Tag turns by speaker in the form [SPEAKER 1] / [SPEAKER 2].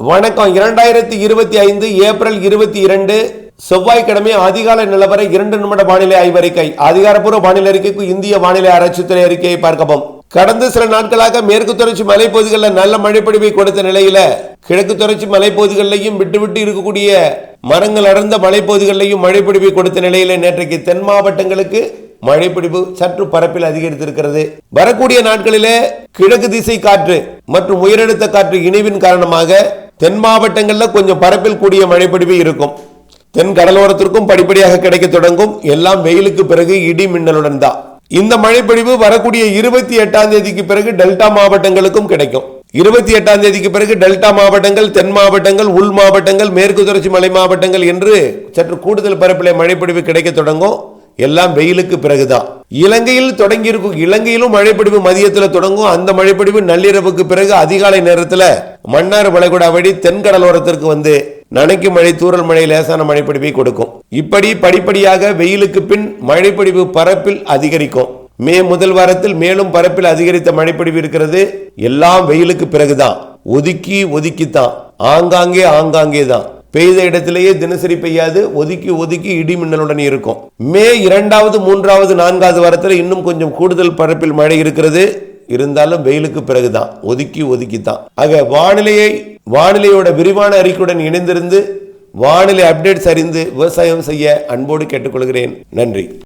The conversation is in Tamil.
[SPEAKER 1] வணக்கம். இரண்டாயிரத்தி இருபத்தி ஐந்து ஏப்ரல் இருபத்தி இரண்டு செவ்வாய்க்கிழமை அதிகாலை நிலவர இரண்டு நிமிட வானிலை ஆய்வறிக்கை. அதிகாரப்பூர்வ வானிலை அறிக்கைக்கு இந்திய வானிலை ஆராய்ச்சித்துறை அறிக்கையை பார்க்கவும். கடந்த சில நாட்களாக மேற்கு தொடர்ச்சி மலைப்பகுதிகளில் நல்ல மழைப்பொழிவை கொடுத்த நிலையில கிழக்கு தொடர்ச்சி மலைப்பகுதிகளிலையும் விட்டுவிட்டு இருக்கக்கூடிய மரங்கள் அடர்ந்த மலைப்பகுதிகளிலையும் மழைப்பொழிவை கொடுத்த நிலையில நேற்றைக்கு தென் மாவட்டங்களுக்கு மழைப்பிடிப்பு சற்று பரப்பில் அதிகரித்திருக்கிறது. வரக்கூடிய நாட்களிலே கிழக்கு திசை காற்று மற்றும் உயரழுத்த காற்று இணைவின் காரணமாக தென் மாவட்டங்களில் கொஞ்சம் பரப்பில் கூடிய மழைப்படிவு இருக்கும். தென் கடலோரத்திற்கும் படிப்படியாக கிடைக்க தொடங்கும். எல்லாம் வெயிலுக்கு பிறகு இடி மின்னலுடன் தான். இந்த மழைப்பொழிவு வரக்கூடிய இருபத்தி எட்டாம் தேதிக்கு பிறகு டெல்டா மாவட்டங்களுக்கும் கிடைக்கும். இருபத்தி எட்டாம் தேதிக்கு பிறகு டெல்டா மாவட்டங்கள் தென் மாவட்டங்கள் உள் மாவட்டங்கள் மேற்கு தொடர்ச்சி மலை மாவட்டங்கள் என்று சற்று கூடுதல் பரப்பில் மழைப்பொழிவு கிடைக்க தொடங்கும். எல்லாம் வெயிலுக்கு பிறகுதான் இலங்கையில் தொடங்கி இருக்கும் இலங்கையிலும் மழைப்பொழிவு மதியத்தில் தொடங்கும். அந்த மழைப்பொழிவு நள்ளிரவுக்கு பிறகு அதிகாலை நேரத்தில் மன்னார் வளைகுடா வழி தென்கடலோரத்திற்கு வந்து நனைக்கும் மழை தூறல் மழை லேசான மழைப்பிடிப்பை கொடுக்கும். இப்படி படிப்படியாக வெயிலுக்கு பின் மழைப்பிடிப்பு பரப்பில் அதிகரிக்கும். மே முதல் வாரத்தில் மேலும் பரப்பில் அதிகரித்த மழைப்பிடிப்பு இருக்கிறது. எல்லாம் வெயிலுக்கு பிறகுதான். ஒதுக்கி ஒதுக்கித்தான். ஆங்காங்கே ஆங்காங்கே தான் பெய்த இடத்திலேயே தினசரி பெய்யாது. ஒதுக்கி ஒதுக்கி இடி மின்னலுடன் இருக்கும். மே இரண்டாவது மூன்றாவது நான்காவது வாரத்தில் இன்னும் கொஞ்சம் கூடுதல் பரப்பில் மழை இருக்கிறது. இருந்தாலும் வெயிலுக்கு பிறகுதான். ஒதுக்கி ஒதுக்கித்தான். ஆக வானிலையை வானிலையோட விரிவான அறிக்கையுடன் இணைந்திருந்து வானிலை அப்டேட்ஸ் அறிந்து விவசாயம் செய்ய அன்போடு கேட்டுக்கொள்கிறேன். நன்றி.